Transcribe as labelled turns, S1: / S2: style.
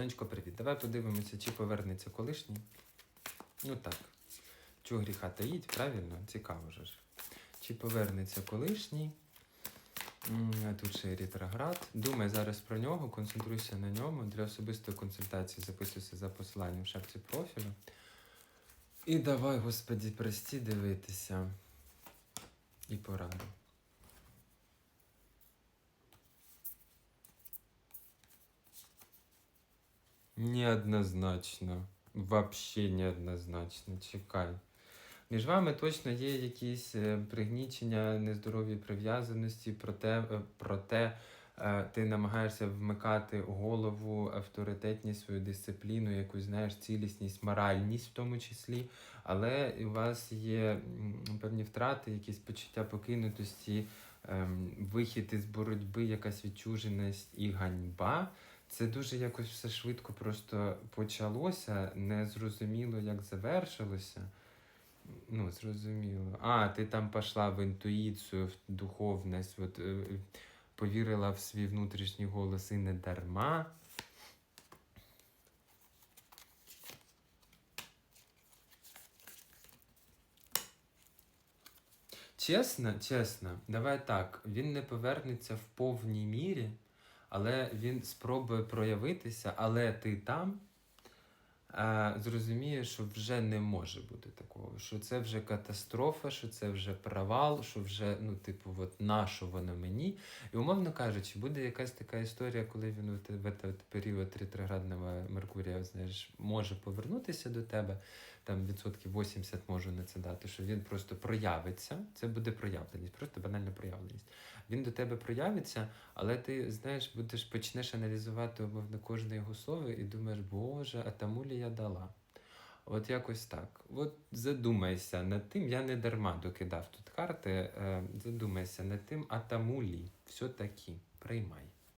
S1: Сонечко, привіт. Давай подивимося, чи повернеться колишній. Ну так. Чого гріха таїть, правильно? Цікаво ж. Чи повернеться колишній? Тут ще ретроград. Думай зараз про нього, концентруйся на ньому. Для особистої консультації записуйся за посиланням в шапці профілю. І давай, господі, прості, дивитися. І пораду. Неоднозначно. Вообще неоднозначно. Чекай. Між вами точно є якісь е, пригнічення, нездорові прив'язаності, проте, е, проте е, ти намагаєшся вмикати голову, авторитетність, свою дисципліну, якусь знаєш, цілісність, моральність в тому числі. Але у вас є певні втрати, якісь почуття покинутості, ем, вихід із боротьби, якась відчуженість і ганьба. Це дуже якось все швидко просто почалося, не зрозуміло, як завершилося. Ну, зрозуміло. А, ти там пішла в інтуїцію, в духовність, от, е, повірила в свій внутрішній голос і не дарма. Чесно, чесно, давай так. Він не повернеться в повній мірі, але він спробує проявитися, але ти там а, зрозумієш, що вже не може бути такого, що це вже катастрофа, що це вже провал, що вже, ну, типу, от на що воно мені. І умовно кажучи, буде якась така історія, коли він в этот період ретроградного Меркурія, знаєш, може повернутися до тебе, там відсотків 80 можу на це дати, що він просто проявиться. Це буде проявленість, просто банальна проявленість. Він до тебе проявиться, але ти знаєш, будеш почнеш аналізувати умовно кожне його слово і думаєш, Боже, а тому лі я дала. От якось так. От задумайся над тим, я не дарма докидав тут карти. Е, задумайся над тим, а тому лі все таки приймай.